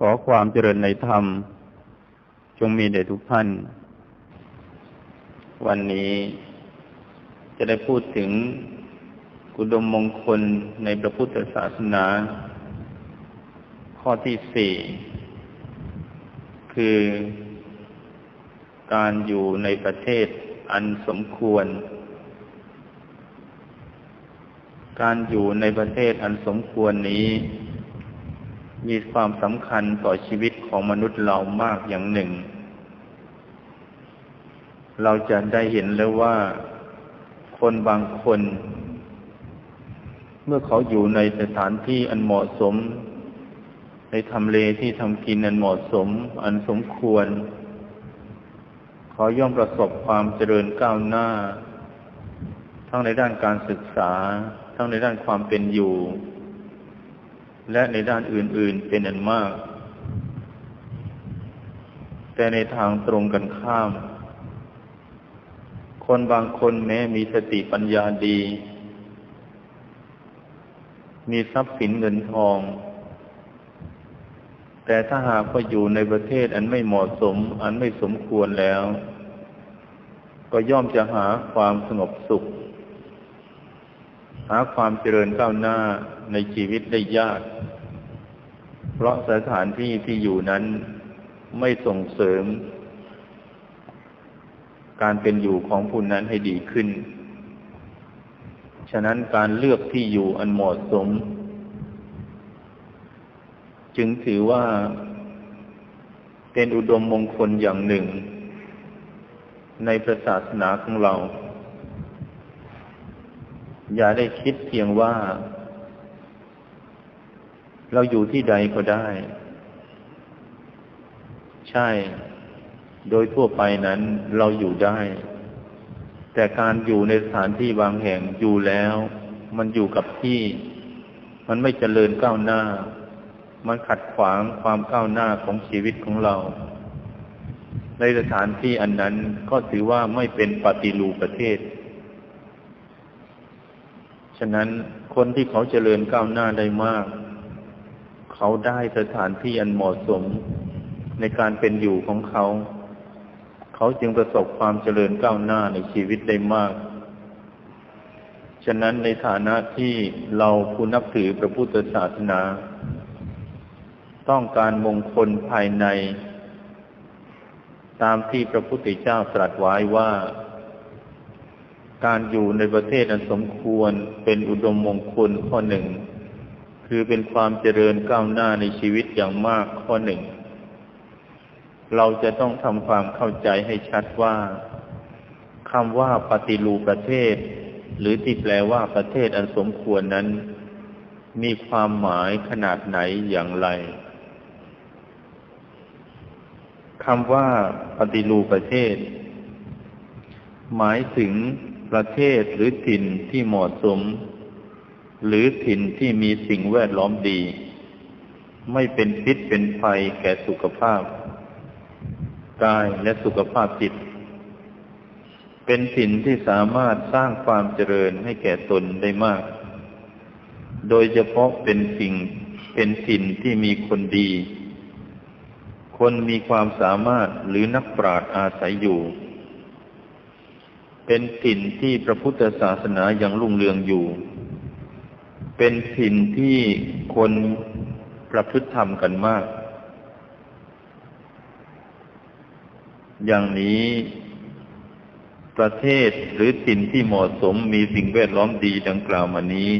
ขอความเจริญในธรรม จงมีแด่ทุกท่าน วันนี้จะได้พูดถึงกุดมมงคลในพระพุทธศาสนา ข้อที่สี่ คือการอยู่ในประเทศอันสมควร การอยู่ในประเทศอันสมควรนี้ มีความสำคัญต่อชีวิตของมนุษย์เรามากอย่างหนึ่ง เราจะได้เห็นแล้วว่าคนบางคน เมื่อเขาอยู่ในสถานที่อันเหมาะสม ในทำเลที่ทำกินอันเหมาะสม อันสมควร เขาย่อมประสบความเจริญก้าวหน้า ทั้งในด้านการศึกษา ทั้งในด้านความเป็นอยู่ และในด้านอื่น ๆ เป็นอันมาก แต่ในทางตรงกันข้าม คนบางคนแม้มีสติปัญญาดี มีทรัพย์สินเงินทอง แต่ถ้าหากว่าอยู่ในประเทศอันไม่เหมาะสม อันไม่สมควรแล้ว ก็ย่อมจะหาความสงบสุข หาความเจริญก้าวหน้าในชีวิตได้ยาก เพราะสถานที่ที่อยู่นั้นไม่ส่งเสริม การเป็นอยู่ของผู้นั้นให้ดีขึ้น ฉะนั้นการเลือกที่อยู่อันเหมาะสม จึงถือว่า เป็นอุดมมงคลอย่างหนึ่ง ในศาสนาของเรา อย่าได้คิดเพียงว่า เราอยู่ที่ใดก็ได้ ใช่ โดยทั่วไปนั้นเราอยู่ได้ แต่การอยู่ในสถานที่บางแห่งอยู่แล้ว มันอยู่กับที่ มันไม่เจริญก้าวหน้า มันขัดขวางความก้าวหน้าของชีวิตของเรา ในสถานที่อันนั้นก็ถือว่าไม่เป็นปฏิรูปประเทศ ฉะนั้นคนที่เขาเจริญก้าวหน้าได้มาก เขาได้สถานที่อันเหมาะสมในการเป็นอยู่ของเขา เขาจึงประสบความเจริญก้าวหน้าในชีวิตได้มาก ฉะนั้นในฐานะที่เราผู้นับถือพระพุทธศาสนา ต้องการมงคลภายใน ตามที่พระพุทธเจ้าตรัสไว้ว่า การอยู่ในประเทศอันสมควรเป็นอุดมมงคลข้อหนึ่ง คือเป็นความเจริญก้าวหน้าในชีวิตอย่างมากข้อหนึ่ง เราจะต้องทำความเข้าใจให้ชัดว่าคำว่าปฏิรูปประเทศ หรือที่แปลว่าประเทศอันสมควรนั้น มีความหมายขนาดไหนอย่างไรคำว่าปฏิรูปประเทศ หมายถึง ประเทศหรือถิ่นที่เหมาะสม หรือถิ่นที่มีสิ่งแวดล้อมดี ไม่เป็นพิษเป็นภัยแก่สุขภาพ กายและสุขภาพจิต เป็นถิ่นที่สามารถสร้างความเจริญให้แก่ตนได้มาก โดยเฉพาะเป็นสิ่งเป็นถิ่นที่มีคนดี คนมีความสามารถหรือนักปราชญ์อาศัยอยู่ เป็นถิ่นที่พระพุทธศาสนายังรุ่งเรืองอยู่ เป็นถิ่นที่คนประพฤติธรรมกันมาก อย่างนี้ประเทศหรือถิ่นที่เหมาะสมมีสิ่งแวดล้อมดีดังกล่าวมานี้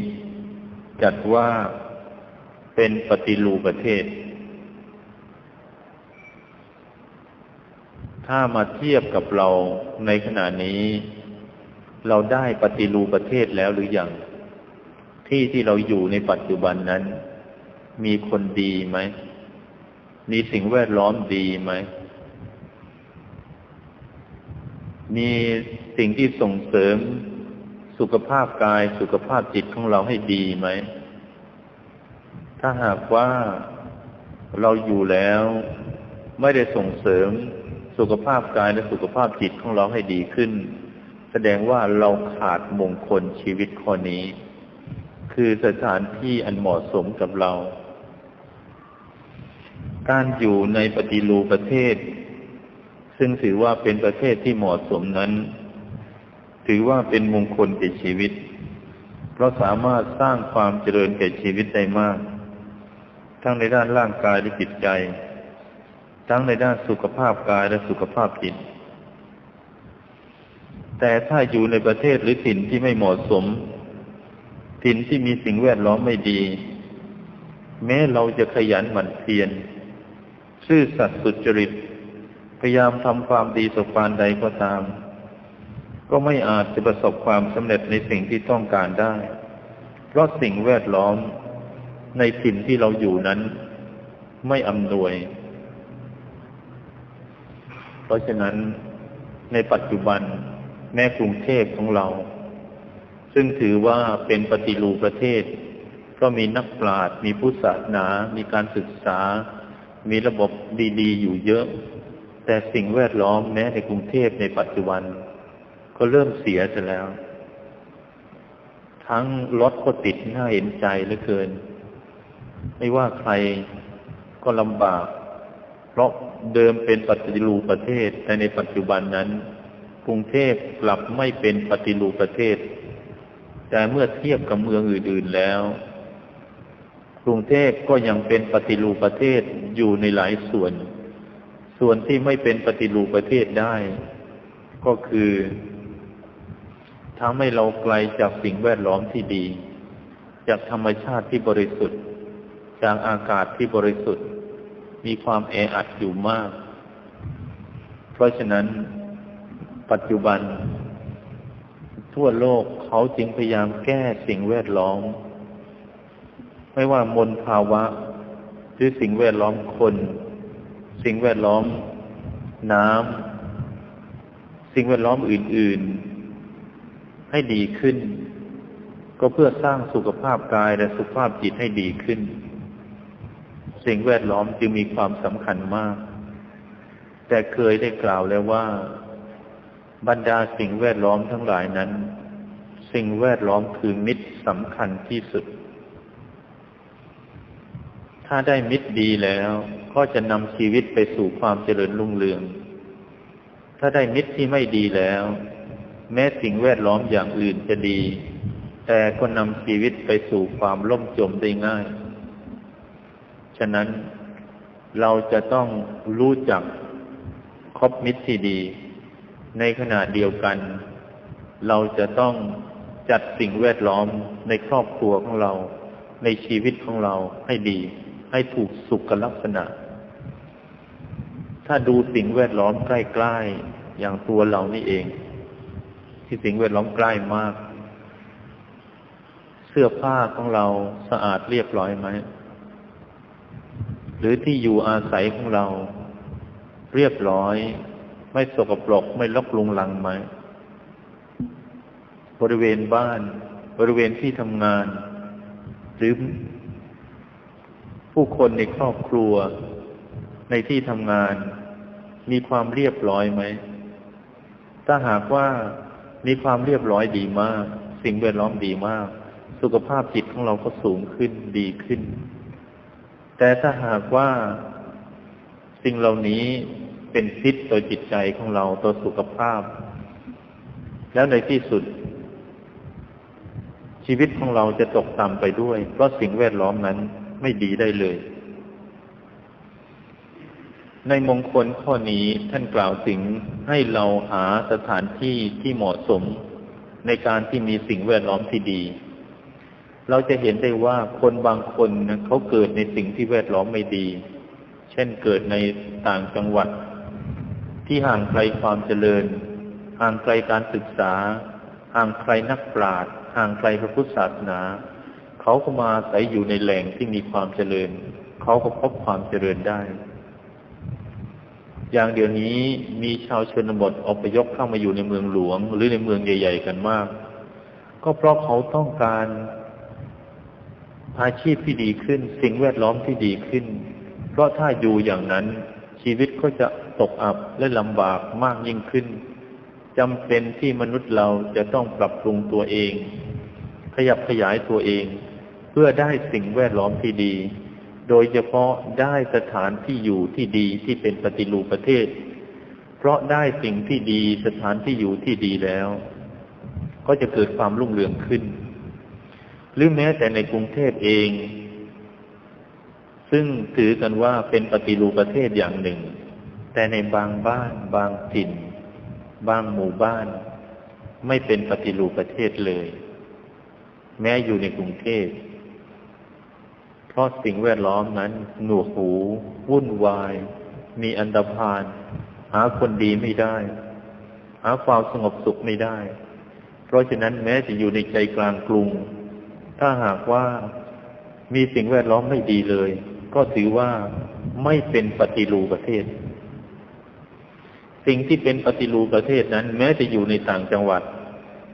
จัดว่าเป็นปฏิรูปประเทศ ถ้ามาเทียบกับเราในขณะนี้ เราได้ปฏิรูปประเทศแล้วหรือยังที่ที่เราอยู่ในปัจจุบันนั้น มีคนดีไหม มีสิ่งแวดล้อมดีไหม มีสิ่งที่ส่งเสริมสุขภาพกายสุขภาพจิตของเราให้ดีไหม ถ้าหากว่าเราอยู่แล้ว ไม่ได้ส่งเสริมสุขภาพกายและสุขภาพจิตของเราให้ดีขึ้น แสดงว่าเราขาดมงคลชีวิตข้อนี้ คือสถานที่อันเหมาะสมกับเรา การอยู่ในปฏิรูปประเทศ ซึ่งถือว่าเป็นประเทศที่เหมาะสมนั้น ถือว่าเป็นมงคลแก่ชีวิต เพราะสามารถสร้างความเจริญแก่ชีวิตได้มาก ทั้งในด้านร่างกายและจิตใจ ทั้งในด้านสุขภาพกายและสุขภาพจิต แต่ถ้าอยู่ในประเทศหรือถิ่นที่ไม่เหมาะสม ถิ่นที่มีสิ่งแวดล้อมไม่ดี แม้เราจะขยันหมั่นเพียรซื่อสัตย์สุจริต พยายามทำความดีสักปานใดก็ตาม ก็ไม่อาจจะประสบความสำเร็จในสิ่งที่ต้องการได้ เพราะสิ่งแวดล้อมในถิ่นที่เราอยู่นั้น ไม่อำนวย เพราะฉะนั้นในปัจจุบัน แม่กรุงเทพของเรา ซึ่งถือว่าเป็นปฏิรูปประเทศ ก็มีนักปราชญ์มีผู้ศาสนา มีการศึกษา มีระบบดีๆ อยู่เยอะ แต่สิ่งแวดล้อมแม้ในกรุงเทพในปัจจุบัน ก็เริ่มเสียจะแล้ว ทั้งรถก็ติดน่าเห็นใจเหลือเกิน ไม่ว่าใครก็ลำบาก เพราะเดิมเป็นปฏิรูปประเทศแต่ในปัจจุบันนั้น กรุงเทพกลับไม่เป็นปฏิรูปประเทศ แต่เมื่อเทียบกับเมืองอื่นๆแล้ว กรุงเทพก็ยังเป็นปฏิรูปประเทศอยู่ในหลายส่วน ส่วนที่ไม่เป็นปฏิรูปประเทศได้ ก็คือทำให้เราไกลจากสิ่งแวดล้อมที่ดี จากธรรมชาติที่บริสุทธิ์ จากอากาศที่บริสุทธิ์ มีความแออัดอยู่มาก เพราะฉะนั้น ปัจจุบัน ทั่วโลกเขาจึงพยายามแก้สิ่งแวดล้อม ไม่ว่ามลภาวะ หรือสิ่งแวดล้อมคน สิ่งแวดล้อม น้ำสิ่งแวดล้อมอื่น ๆ ให้ดีขึ้น ก็เพื่อสร้างสุขภาพกายและสุขภาพจิตให้ดีขึ้น สิ่งแวดล้อมจึงมีความสำคัญมาก แต่เคยได้กล่าวแล้วว่า บรรดาสิ่งแวดล้อมทั้งหลายนั้น สิ่งแวดล้อมคือมิตรสำคัญที่สุด ถ้าได้มิตรดีแล้ว ก็จะนำชีวิตไปสู่ความเจริญรุ่งเรือง ถ้าได้มิตรที่ไม่ดีแล้ว แม้สิ่งแวดล้อมอย่างอื่นจะดี แต่ก็นำชีวิตไปสู่ความล่มจมได้ง่าย ฉะนั้นเราจะต้องรู้จักคบมิตรที่ดี ในขณะเดียวกัน เราจะต้องจัดสิ่งแวดล้อมในครอบครัวของเรา ในชีวิตของเราให้ดี ให้ถูกสุขลักษณะ ถ้าดูสิ่งแวดล้อมใกล้ๆอย่างตัวเรานี่เอง ที่สิ่งแวดล้อมใกล้มาก เสื้อผ้าของเราสะอาดเรียบร้อยไหมหรือที่อยู่อาศัยของเรา เรียบร้อย ไม่สกปรกไม่ลกลุงลังไหม บริเวณบ้าน บริเวณที่ทำงาน หรือผู้คนในครอบครัว ในที่ทำงาน มีความเรียบร้อยไหม ถ้าหากว่ามีความเรียบร้อยดีมาก สิ่งแวดล้อมดีมาก สุขภาพจิตของเราก็สูงขึ้นดีขึ้น แต่ถ้าหากว่าสิ่งเหล่านี้ เป็นพิษต่อจิตใจของเราต่อสุขภาพ แล้วในที่สุด ชีวิตของเราจะตกต่ำไปด้วย เพราะสิ่งแวดล้อมนั้นไม่ดีได้เลย ในมงคลข้อนี้ท่านกล่าวถึงให้เราหาสถานที่ที่เหมาะสมในการที่มีสิ่งแวดล้อมที่ดี เราจะเห็นได้ว่าคนบางคนเขาเกิดในสิ่งที่แวดล้อมไม่ดี เช่นเกิดในต่างจังหวัด ที่ห่างไกลความเจริญ ห่างไกลการศึกษา ห่างไกลนักปราชญ์ห่างไกลพระพุทธศาสนา เขาก็มาอาศัยอยู่ในแหล่งที่มีความเจริญ เขาก็พบความเจริญได้ อย่างเดี๋ยวนี้มีชาวชนบทอพยพเข้ามาอยู่ในเมืองหลวง หรือในเมืองใหญ่ ๆ กันมาก ก็เพราะเขาต้องการอาชีพที่ดีขึ้น สิ่งแวดล้อมที่ดีขึ้น เพราะถ้าอยู่อย่างนั้น ชีวิตก็จะตกอับและลำบากมากยิ่งขึ้นจำเป็นที่มนุษย์เราจะต้องปรับปรุงตัวเอง ขยับขยายตัวเอง เพื่อได้สิ่งแวดล้อมที่ดี โดยเฉพาะได้สถานที่อยู่ที่ดีที่เป็นปฏิรูปประเทศ เพราะได้สิ่งที่ดีสถานที่อยู่ที่ดีแล้ว ก็จะเกิดความรุ่งเรืองขึ้น หรือแม้แต่ในกรุงเทพเอง ซึ่งถือกันว่าเป็นปฏิรูปประเทศอย่างหนึ่ง แต่ในบางบ้านบางถิ่น บางหมู่บ้าน ไม่เป็นปฏิรูปประเทศเลย แม้อยู่ในกรุงเทพเพราะสิ่งแวดล้อมนั้น หนวกหู วุ่นวาย มีอันดพานหาคนดีไม่ได้ หาความสงบสุขไม่ได้ เพราะฉะนั้นแม้จะอยู่ในใจกลางกรุง ถ้าหากว่ามีสิ่งแวดล้อมไม่ดีเลย ก็ถือว่าไม่เป็นปฏิรูปประเทศ สิ่งที่เป็นปฏิรูปประเทศนั้น แม้จะอยู่ในต่างจังหวัด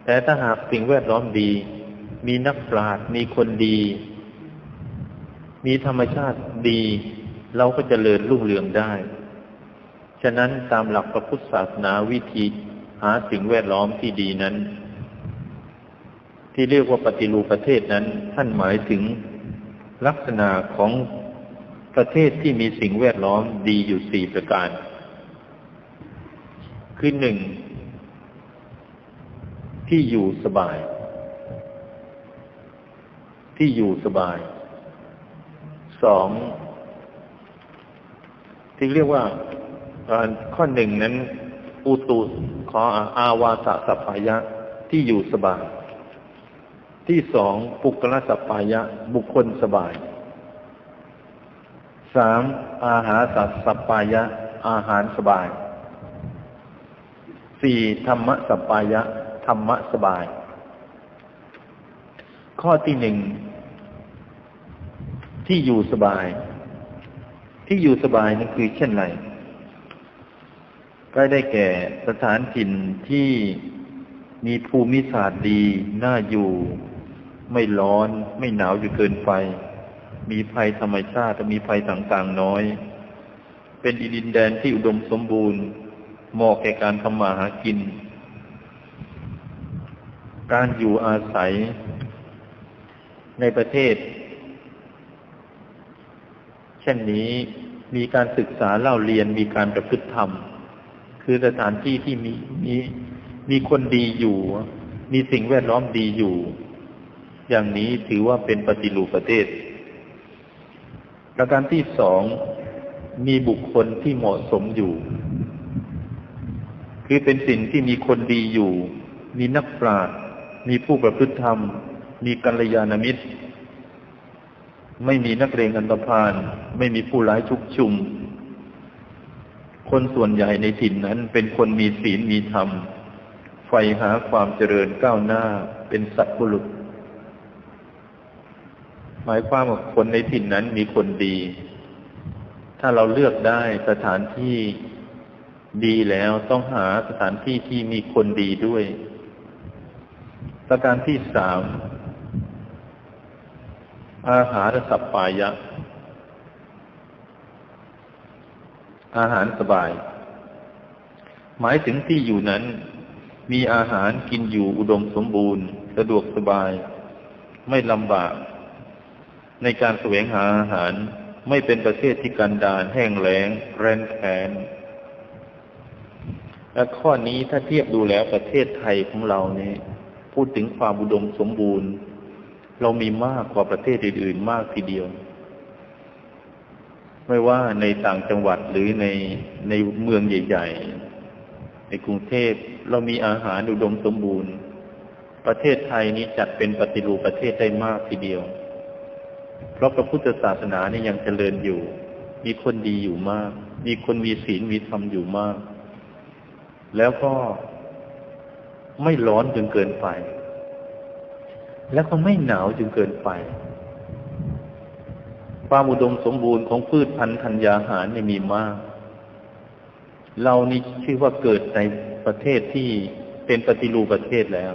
แต่ถ้าหากสิ่งแวดล้อมดี มีนักปราชญ์มีคนดี มีธรรมชาติดี เราก็จเจริญรุ่งเรืองได้ ฉะนั้นตามหลักพระพุทธศาสนาวิธีหาสิ่งแวดล้อมที่ดีนั้น ที่เรียกว่าปฏิรูปประเทศนั้น ท่านหมายถึงลักษณะของ ประเทศที่มีสิ่งแวดล้อมดีอยู่สี่ประการ คือหนึ่งที่อยู่สบาย ที่อยู่สบายสองที่เรียกว่าข้อหนึ่งนั้น อุตุขออาวาสสัพพายะที่อยู่สบาย ที่สองปุกลสัพพายะ บุคคลสบาย สามอาหารสัตสัพพายะ อาหารสบายสี่ธรรมะสัพพายะ ธรรมะสบาย ข้อที่หนึ่ง ที่อยู่สบาย ที่อยู่สบายนั่นคือเช่นไรก็ได้แก่สถานถิ่นที่มีภูมิศาสตร์ดี น่าอยู่ ไม่ร้อน ไม่หนาวอยู่เกินไป มีภัยธรรมชาติมีภัยต่างๆน้อย เป็นดินแดนที่อุดมสมบูรณ์เหมาะแก่การทำมาหากิน การอยู่อาศัยในประเทศ เช่นนี้มีการศึกษาเล่าเรียนมีการประพฤติธรรม คือสถานที่ที่มีมีมีคนดีอยู่ มีสิ่งแวดล้อมดีอยู่ อย่างนี้ถือว่าเป็นปฏิรูปประเทศ ประการที่สองมีบุคคลที่เหมาะสมอยู่ คือเป็นสิ่งที่มีคนดีอยู่ มีนักปราชญ์มีผู้ประพฤติธรรม มีกัลยาณมิตร ไม่มีนักเรียนอันตพาน ไม่มีผู้ร้ายชุกชุม คนส่วนใหญ่ในถิ่นนั้นเป็นคนมีศีลมีธรรมใฝ่หาความเจริญก้าวหน้าเป็นสัตว์บุรุษ หมายความว่าคนในถิ่นนั้นมีคนดี ถ้าเราเลือกได้สถานที่ดีแล้วต้องหาสถานที่ที่มีคนดีด้วย ประการที่สาม อาหารสัพปายะ อาหารสบาย หมายถึงที่อยู่นั้น มีอาหารกินอยู่อุดมสมบูรณ์ สะดวกสบาย ไม่ลำบาก ในการแสวงหาอาหารไม่เป็นประเทศที่กันดารแห้งแล้ง แรงแค้นและข้อนี้ถ้าเทียบดูแล้วประเทศไทยของเราเนี่ยพูดถึงความอุดมสมบูรณ์ เรามีมากกว่าประเทศอื่น ๆ มากทีเดียว ไม่ว่าในต่างจังหวัดหรือในในเมืองใหญ่ ๆ ในกรุงเทพเรามีอาหารอุดมสมบูรณ์ ประเทศไทยนี้จัดเป็นปฏิรูปประเทศได้มากทีเดียว เพราะพระพุทธศาสนานี่ยังเจริญอยู่ มีคนดีอยู่มาก มีคนมีศีลมีธรรมอยู่มาก แล้วก็ไม่ร้อนจนเกินไป แล้วก็ไม่หนาวจนเกินไป ความอุดมสมบูรณ์ของพืชพันธุ์ธัญญาหารเนี่ยมีมาก เรานี่ชื่อว่าเกิดในประเทศที่เป็นปฏิรูปประเทศแล้ว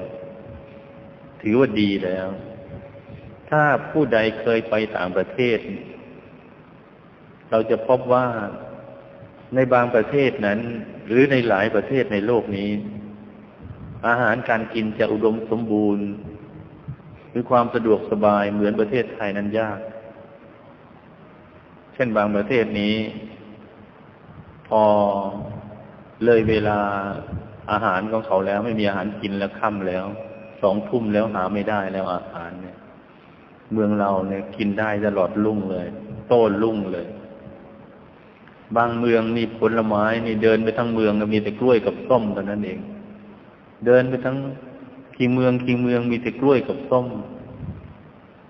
ถือว่าดีแล้ว ถ้าผู้ใดเคยไปต่างประเทศ เราจะพบว่าในบางประเทศนั้น หรือในหลายประเทศในโลกนี้ อาหารการกินจะอุดมสมบูรณ์คือความสะดวกสบายเหมือนประเทศไทยนั้นยาก เช่นบางประเทศนี้ พอเลยเวลาอาหารของเขาแล้ว ไม่มีอาหารกินแล้วค่ำแล้ว สองทุ่มแล้วหาไม่ได้แล้วอาหารเนี่ย เมืองเราเนี่ยกินได้ตลอดลุ่งเลย โต้ลุ่งเลย บางเมืองนี่ผลไม้นี่เดินไปทั้งเมืองก็มีแต่กล้วยกับส้มเท่านั้นเอง เดินไปทั้งคีเมืองคีเมืองมีแต่กล้วยกับส้ม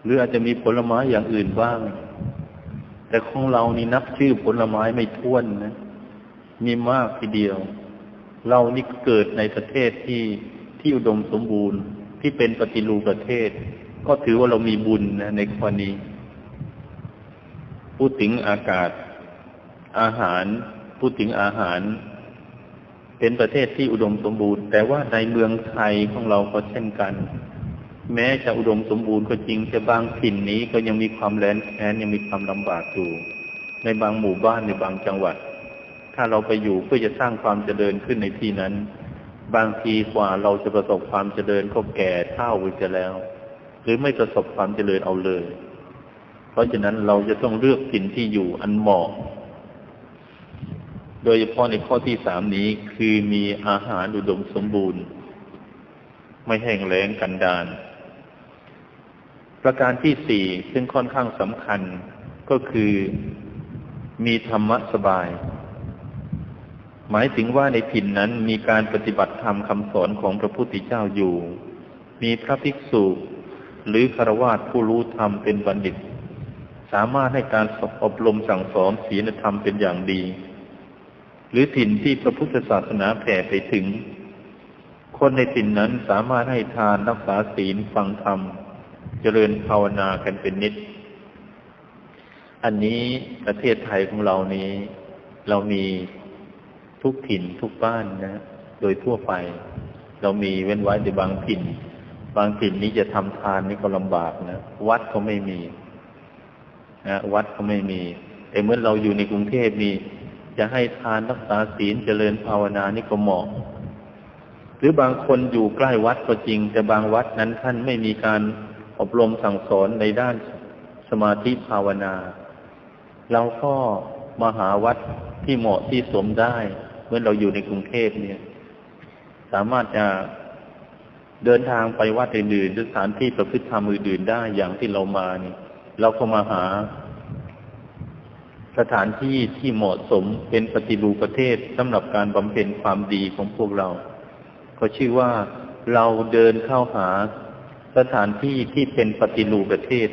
หรืออาจจะมีผลไม้อย่างอื่นบ้าง แต่ของเรานี่นับชื่อผลไม้ไม่ท้วนนะ มีมากทีเดียว เรานี่เกิดในประเทศที่ที่อุดมสมบูรณ์ที่เป็นปฏิรูปประเทศ ก็ถือว่าเรามีบุญนะในข้อนี้พูดถึงอากาศ อาหาร พูดถึงอาหาร เป็นประเทศที่อุดมสมบูรณ์ แต่ว่าในเมืองไทยของเราก็เช่นกัน แม้จะอุดมสมบูรณ์ก็จริงแต่บางถิ่นนี้ก็ยังมีความแรงแค้นยังมีความลำบากอยู่ในบางหมู่บ้านในบางจังหวัด ถ้าเราไปอยู่เพื่อจะสร้างความเจริญขึ้นในที่นั้น บางทีกว่าเราจะประสบความเจริญก็แก่เท่าไปจะแล้ว หรือไม่ประสบความเจริญเอาเลย เพราะฉะนั้นเราจะต้องเลือกถิ่นที่อยู่อันเหมาะ โดยเฉพาะในข้อที่สามนี้คือมีอาหารอุดมสมบูรณ์ ไม่แห้งแล้งกันดานประการที่สี่ซึ่งค่อนข้างสำคัญก็คือมีธรรมะสบาย หมายถึงว่าในถิ่นนั้นมีการปฏิบัติธรรมคำสอนของพระพุทธเจ้าอยู่ มีพระภิกษุ หรือคารวะผู้รู้ธรรมเป็นบัณฑิต สามารถให้การอบรมสั่งสอนศีลธรรมเป็นอย่างดี หรือถิ่นที่พระพุทธศาสนาแผ่ไปถึง คนในถิ่นนั้นสามารถให้ทานรักษาศีลฟังธรรม เจริญภาวนากันเป็นนิด อันนี้ประเทศไทยของเรานี้ เรามีทุกถิ่นทุกบ้านนะ โดยทั่วไป เรามีเว้นไว้ในบางถิ่น บางถิ่นนี้จะทำทานนี่ก็ลำบากนะวัดเขาไม่มีนะวัดเขาไม่มีแต่เมื่อเราอยู่ในกรุงเทพนี่จะให้ทานรักษาศีลเจริญภาวนานี่ก็เหมาะ หรือบางคนอยู่ใกล้วัดก็จริง แต่บางวัดนั้นท่านไม่มีการอบรมสั่งสอนในด้านสมาธิภาวนา เราก็มาหาวัดที่เหมาะที่สมได้ เมื่อเราอยู่ในกรุงเทพเนี่ย สามารถจะ เดินทางไปวัดอื่นๆหรือสถานที่ประพฤติธรรมอื่นๆได้อย่างที่เรามานี่เราก็มาหา สถานที่ที่เหมาะสมเป็นปฏิรูปประเทศสำหรับการบำเพ็ญความดีของพวกเรา ก็ชื่อว่าเราเดินเข้าหาสถานที่ที่เป็นปฏิรูปประเทศ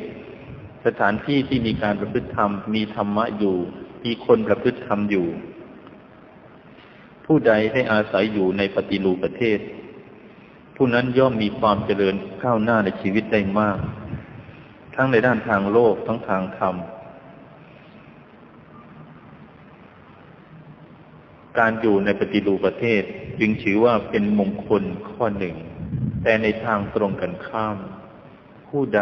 สถานที่ที่มีการประพฤติธรรม มีธรรมะอยู่ มีคนประพฤติธรรมอยู่ ผู้ใดได้อาศัยอยู่ในปฏิรูประเทศ ผู้นั้นย่อมมีความเจริญก้าวหน้าในชีวิตได้มาก ทั้งในด้านทางโลกทั้งทางธรรม การอยู่ในปฏิรูปประเทศจึงถือว่าเป็นมงคลข้อหนึ่ง แต่ในทางตรงกันข้าม ผู้ใด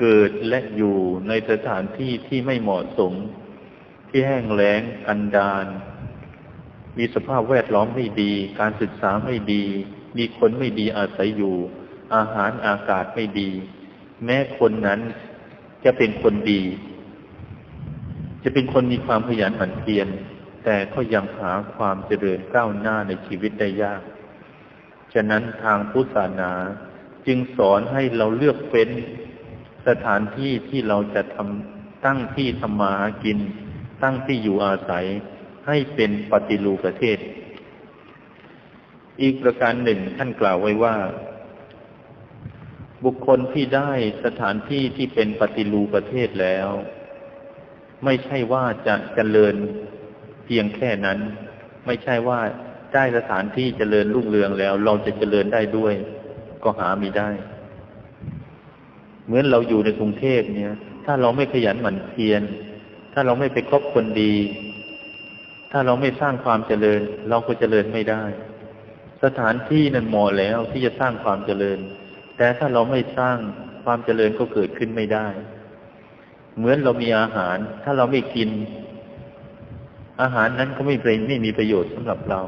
เกิดและอยู่ในสถานที่ที่ไม่เหมาะสม ที่แห้งแล้งอันดานมีสภาพแวดล้อมไม่ดี การศึกษาไม่ดี มีคนไม่ดีอาศัยอยู่ อาหารอากาศไม่ดี แม้คนนั้นจะเป็นคนดี จะเป็นคนมีความขยันหมั่นเพียรแต่ก็ยังหาความเจริญก้าวหน้าในชีวิตได้ยาก ฉะนั้นทางพุทธศาสนาจึงสอนให้เราเลือกเป็นสถานที่ที่เราจะทำตั้งที่ทำมาหากิน ตั้งที่อยู่อาศัยให้เป็นปฏิรูปประเทศ อีกประการหนึ่งท่านกล่าวไว้ว่า บุคคลที่ได้สถานที่ที่เป็นปฏิรูประเทศแล้ว ไม่ใช่ว่าจะเจริญเพียงแค่นั้น ไม่ใช่ว่าได้สถานที่เจริญรุ่งเรืองแล้ว เราจะเจริญได้ด้วย ก็หามีได้ เหมือนเราอยู่ในกรุงเทพเนี่ย ถ้าเราไม่ขยันหมั่นเพียรถ้าเราไม่ไปคบคนดี ถ้าเราไม่สร้างความเจริญ เราก็เจริญไม่ได้ สถานที่นั้นเหมาะแล้วที่จะสร้างความเจริญ แต่ถ้าเราไม่สร้างความเจริญก็เกิดขึ้นไม่ได้ เหมือนเรามีอาหาร ถ้าเราไม่กิน อาหารนั้นก็ไม่เป็นไม่มีประโยชน์สำหรับเรา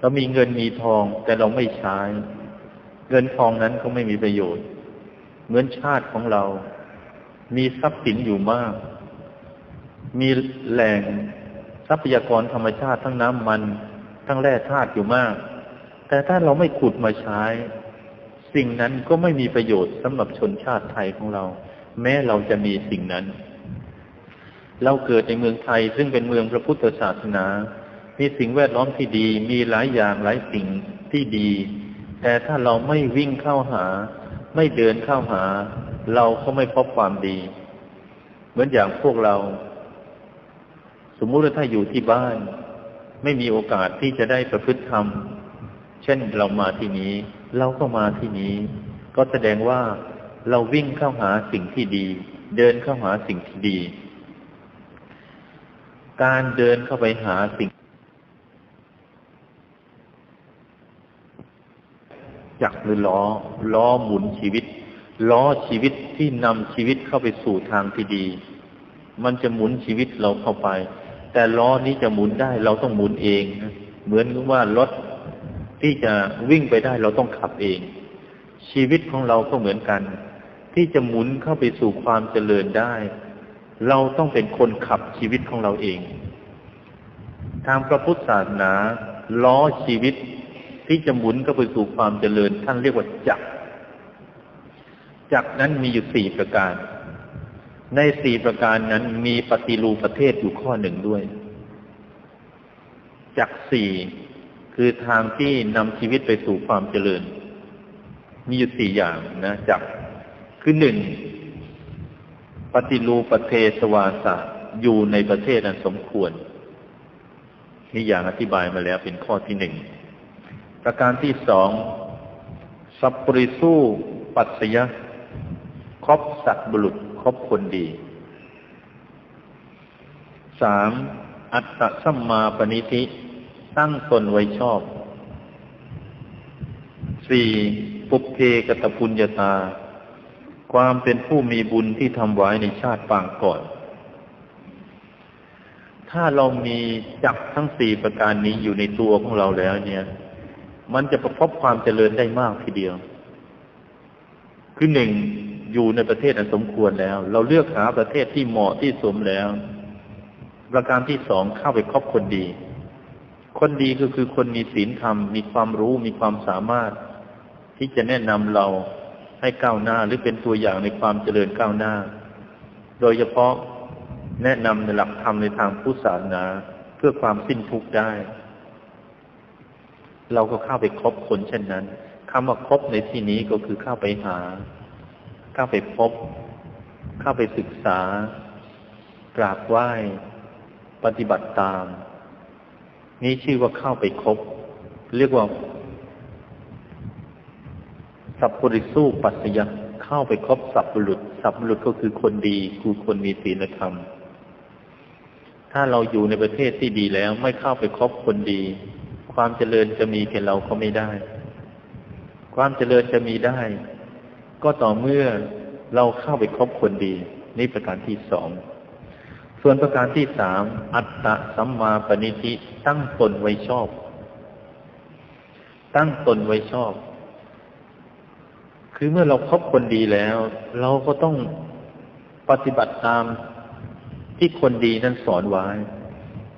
เรามีเงินมีทองแต่เราไม่ใช้ เงินทองนั้นก็ไม่มีประโยชน์ เหมือนชาติของเรา มีทรัพย์สินอยู่มาก มีแหล่งทรัพยากรธรรมชาติทั้งน้ำมัน ทั้งแร่ธาตุอยู่มาก แต่ถ้าเราไม่ขุดมาใช้ สิ่งนั้นก็ไม่มีประโยชน์สำหรับชนชาติไทยของเรา แม้เราจะมีสิ่งนั้น เราเกิดในเมืองไทยซึ่งเป็นเมืองพระพุทธศาสนา มีสิ่งแวดล้อมที่ดี มีหลายอย่างหลายสิ่งที่ดี แต่ถ้าเราไม่วิ่งเข้าหา ไม่เดินเข้าหา เราก็ไม่พบความดี เหมือนอย่างพวกเรา สมมุติว่าถ้าอยู่ที่บ้าน ไม่มีโอกาสที่จะได้ประพฤติธรรม เช่นเรามาที่นี้ เราก็มาที่นี้ ก็แสดงว่าเราวิ่งเข้าหาสิ่งที่ดี เดินเข้าหาสิ่งที่ดี การเดินเข้าไปหาสิ่งจักหรือล้อ ล้อหมุนชีวิต ล้อชีวิตที่นำชีวิตเข้าไปสู่ทางที่ดี มันจะหมุนชีวิตเราเข้าไป แต่ล้อนี้จะหมุนได้เราต้องหมุนเอง เหมือนกับว่ารถ ที่จะวิ่งไปได้เราต้องขับเอง ชีวิตของเราก็เหมือนกัน ที่จะหมุนเข้าไปสู่ความเจริญได้ เราต้องเป็นคนขับชีวิตของเราเอง ทางพระพุทธศาสนา ล้อชีวิตที่จะหมุนเข้าไปสู่ความเจริญ ท่านเรียกว่าจักรจักรนั้นมีอยู่สี่ประการ ในสี่ประการนั้นมีปฏิรูปประเทศอยู่ข้อหนึ่งด้วยจากสี่ คือทางที่นำชีวิตไปสู่ความเจริญ มีอยู่สี่อย่างนะจากคือหนึ่งปฏิรูประเทศวาสะอยู่ในประเทศนั้นสมควรนี่อย่างอธิบายมาแล้วเป็นข้อที่หนึ่งประการที่สองสัพปริสู้ปัสยะครบสัตบุรุษคบคนดีสามอัตตสัมมาปณิธิ ตั้งตนไว้ชอบสี่ปุเพกตปุญญาตา ความเป็นผู้มีบุญที่ทำไว้ในชาติปางก่อน ถ้าเรามีจักทั้งสี่ประการนี้อยู่ในตัวของเราแล้วเนี่ย มันจะประพบความเจริญได้มากทีเดียว คือหนึ่งอยู่ในประเทศอันสมควรแล้ว เราเลือกหาประเทศที่เหมาะที่สมแล้ว ประการที่สองเข้าไปครอบคนดี คนดีก็คือคนมีศีลธรรม มีความรู้มีความสามารถ ที่จะแนะนำเราให้ก้าวหน้าหรือเป็นตัวอย่างในความเจริญก้าวหน้า โดยเฉพาะแนะนำในหลักธรรมในทางพุทธศาสนาเพื่อความสิ้นทุกข์ได้ เราก็เข้าไปคบคนเช่นนั้นคำว่าคบในที่นี้ก็คือเข้าไปหา เข้าไปพบ เข้าไปศึกษากราบไหว้ ปฏิบัติตาม นี่ชื่อว่าเข้าไปคบ เรียกว่า สัพปริสู้ปัสยะเข้าไปคบสัพบุรุษ สัพบุรุษก็คือคนดีคือคนมีศีลธรรม ถ้าเราอยู่ในประเทศที่ดีแล้วไม่เข้าไปคบคนดี ความเจริญจะมีแก่เราก็ไม่ได้ ความเจริญจะมีได้ ก็ต่อเมื่อเราเข้าไปคบคนดี นี่ประการที่สอง ส่วนประการที่สามอัตตะสัมมาปณิธิตั้งตนไว้ชอบ ตั้งตนไว้ชอบ คือเมื่อเราครบคนดีแล้ว เราก็ต้องปฏิบัติตามที่คนดีนั้นสอนไว้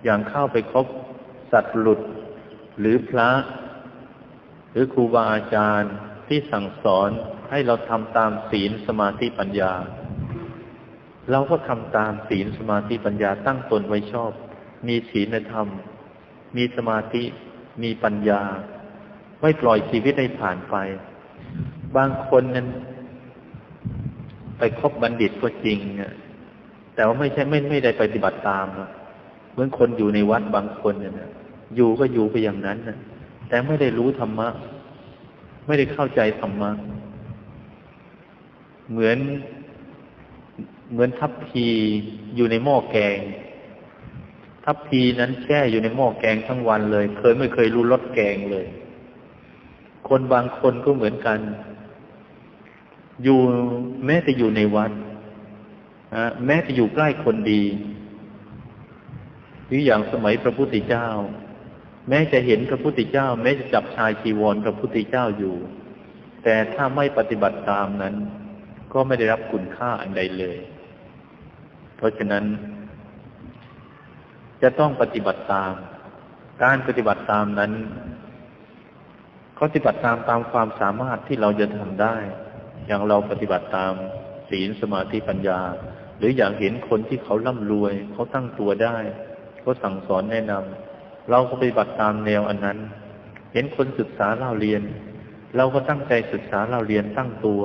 อย่างเข้าไปคบสัตว์หลุด หรือพระ หรือครูบาอาจารย์ที่สั่งสอนให้เราทำตามศีลสมาธิปัญญา เราก็ทำตามศีลสมาธิปัญญาตั้งตนไว้ชอบ มีศีลธรรม มีสมาธิ มีปัญญา ไม่ปล่อยชีวิตให้ผ่านไป บางคนนั้น ไปคบบัณฑิตก็จริงแต่ว่าไม่ใช่ไม่ไม่ได้ปฏิบัติตามเหมือนคนอยู่ในวัดบางคนเนี่ยอยู่ก็อยู่ไปอย่างนั้นนะแต่ไม่ได้รู้ธรรมะ ไม่ได้เข้าใจธรรมะ เหมือน เหมือนทัพพีอยู่ในหม้อแกง ทัพพีนั้นแช่อยู่ในหม้อแกงทั้งวันเลย เคยไม่เคยรู้รสแกงเลย คนบางคนก็เหมือนกัน อยู่แม้จะอยู่ในวัดแม้จะอยู่ใกล้คนดีหรืออย่างสมัยพระพุทธเจ้า แม้จะเห็นพระพุทธเจ้า แม้จะจับชายจีวรพระพุทธเจ้าอยู่ แต่ถ้าไม่ปฏิบัติตามนั้น ก็ไม่ได้รับคุณค่าอันใดเลย เพราะฉะนั้น จะต้องปฏิบัติตาม การปฏิบัติตามนั้นเขาปฏิบัติตามตามความสามารถที่เราจะทำได้ อย่างเราปฏิบัติตามศีลสมาธิปัญญา หรืออย่างเห็นคนที่เขาร่ำรวย เขาตั้งตัวได้เขาสั่งสอนแนะนำเราก็ปฏิบัติตามแนวอันนั้น เห็นคนศึกษาเล่าเรียน เราก็ตั้งใจศึกษาเล่าเรียนตั้งตัว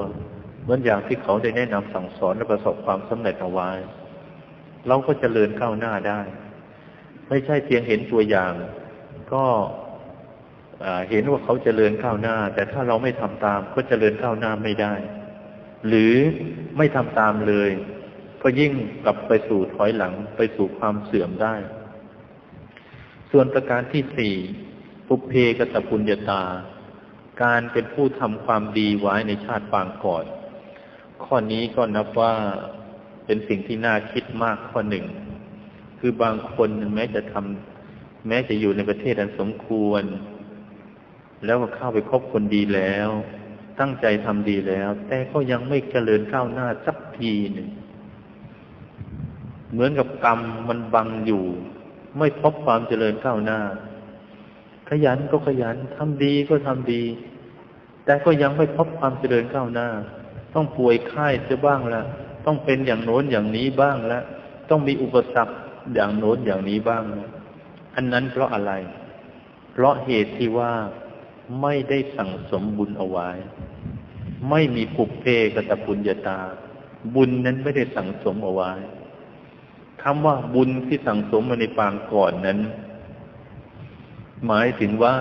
เหมือนอย่างที่เขาได้แนะนำสั่งสอนและประสบความสำเร็จเอาไว้ เราก็จเจริญก้าวหน้าได้ ไม่ใช่เพียงเห็นตัวอย่าง ก็เห็นว่าเขาจเจริญก้าวหน้า แต่ถ้าเราไม่ทำตาม ก็จเจริญก้าวหน้าไม่ได้ หรือไม่ทำตามเลย ก็ยิ่งกลับไปสู่ถอยหลังไปสู่ความเสื่อมได้ ส่วนประการที่สี่ปุเพกตปุญญาตา การเป็นผู้ทำความดีไว้ในชาติปางก่อน ข้อนี้ก็นับว่า เป็นสิ่งที่น่าคิดมากข้อหนึ่ง คือบางคนแม้จะทำแม้จะอยู่ในประเทศอันสมควร แล้วก็เข้าไปคบคนดีแล้ว ตั้งใจทำดีแล้ว แต่ก็ยังไม่เจริญก้าวหน้าสักทีหนึ่ง เหมือนกับกรรมมันบังอยู่ ไม่พบความเจริญก้าวหน้า ขยันก็ขยันทำดีก็ทำดี แต่ก็ยังไม่พบความเจริญก้าวหน้า ต้องป่วยไข้จะบ้างละ ต้องเป็นอย่างโน้นอย่างนี้บ้างและต้องมีอุปสรรคอย่างโน้นอย่างนี้บ้างอันนั้นเพราะอะไร เพราะเหตุที่ว่าไม่ได้สั่งสมบุญเอาไว้ ไม่มีปุกเพกตปุญญาตา บุญนั้นไม่ได้สั่งสมเอาไว้คำว่าบุญที่สั่งสมมาในปางก่อนนั้น หมายถึงว่า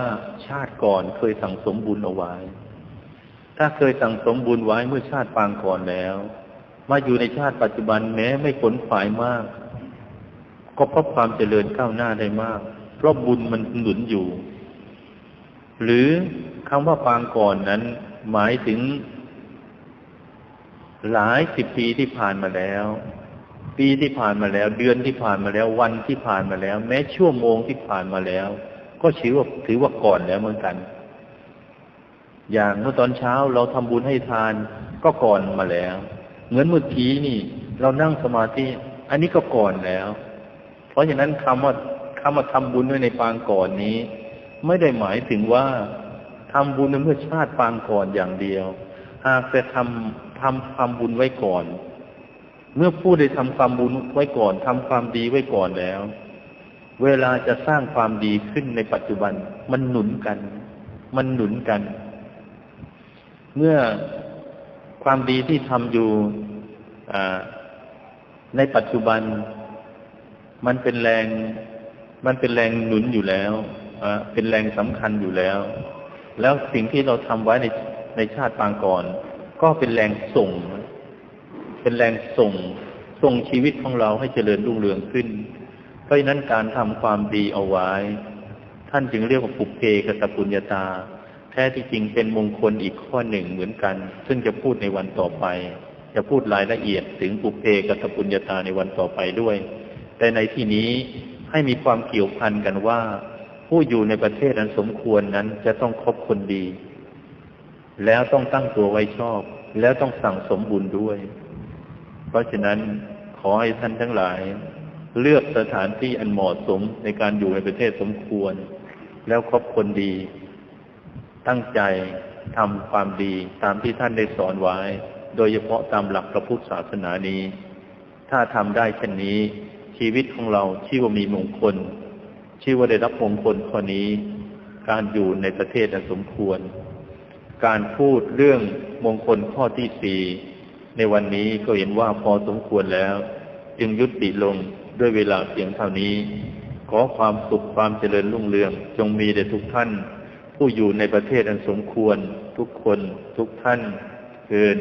ชาติก่อนเคยสั่งสมบุญเอาไว้ ถ้าเคยสั่งสมบุญไว้เมื่อชาติปางก่อนแล้ว มาอยู่ในชาติปัจจุบันแม้ไม่ผลฝ่ายมาก ก็เพบความเจริญก้าวหน้าได้มาก เพราะบุญมันหนุนอยู่ หรือคำว่าปางก่อนนั้น หมายถึง หลายสิบปีที่ผ่านมาแล้ว ปีที่ผ่านมาแล้ว เดือนที่ผ่านมาแล้ว วันที่ผ่านมาแล้ว แม้ชั่วโมงที่ผ่านมาแล้ว ก็ถือว่าถือว่าก่อนแล้วเหมือนกัน อย่างเมื่อตอนเช้าเราทำบุญให้ทานก็ก่อนมาแล้ว เหมือนเมื่อกี้นี่ เรานั่งสมาธิอันนี้ก็ก่อนแล้ว เพราะฉะนั้นคำว่าคำว่าทำบุญไว้ในปางก่อนนี้ ไม่ได้หมายถึงว่าทำบุญในเมื่อชาติปางก่อนอย่างเดียว หากแต่ทำทำควาบุญไว้ก่อน เมื่อผู้ได้ทำความบุญไว้ก่อนทำความดีไว้ก่อนแล้ว เวลาจะสร้างความดีขึ้นในปัจจุบัน มันหนุนกัน มันหนุนกัน เมื่อ ความดีที่ทำอยู่ในปัจจุบัน มันเป็นแรง มันเป็นแรงหนุนอยู่แล้วเป็นแรงสำคัญอยู่แล้ว แล้วสิ่งที่เราทำไว้ในในชาติปางก่อน ก็เป็นแรงส่ง เป็นแรงส่ง ส่งชีวิตของเราให้เจริญรุ่งเรืองขึ้น เพราะฉะนั้นการทำความดีเอาไว้ ท่านจึงเรียกว่าปุเพกตปุญญาตา แท้ที่จริงเป็นมงคลอีกข้อหนึ่งเหมือนกัน ซึ่งจะพูดในวันต่อไป จะพูดรายละเอียดถึงปุเพกัตปุญญาตาในวันต่อไปด้วย แต่ในที่นี้ให้มีความเกี่ยวพันกันว่า ผู้อยู่ในประเทศอันสมควรนั้นจะต้องคบคนดี แล้วต้องตั้งตัวไว้ชอบ แล้วต้องสั่งสมบุญด้วย เพราะฉะนั้นขอให้ท่านทั้งหลาย เลือกสถานที่อันเหมาะสมในการอยู่ในประเทศสมควร แล้วคบคนดี ตั้งใจทำความดีตามที่ท่านได้สอนไว้ โดยเฉพาะตามหลักพระพุทธศาสนานี้ ถ้าทำได้เช่นนี้ ชีวิตของเราชื่อว่ามีมงคล ชื่อว่าได้รับมงคลข้อนี้ การอยู่ในประเทศสมควร การพูดเรื่องมงคลข้อที่สี่ในวันนี้ก็เห็นว่าพอสมควรแล้ว จึงยุติลงด้วยเวลาเพียงเท่านี้ ขอความสุขความเจริญรุ่งเรืองจงมีแด่ทุกท่าน ผู้อยู่ในประเทศอันสมควรทุกคนทุกท่านเกิน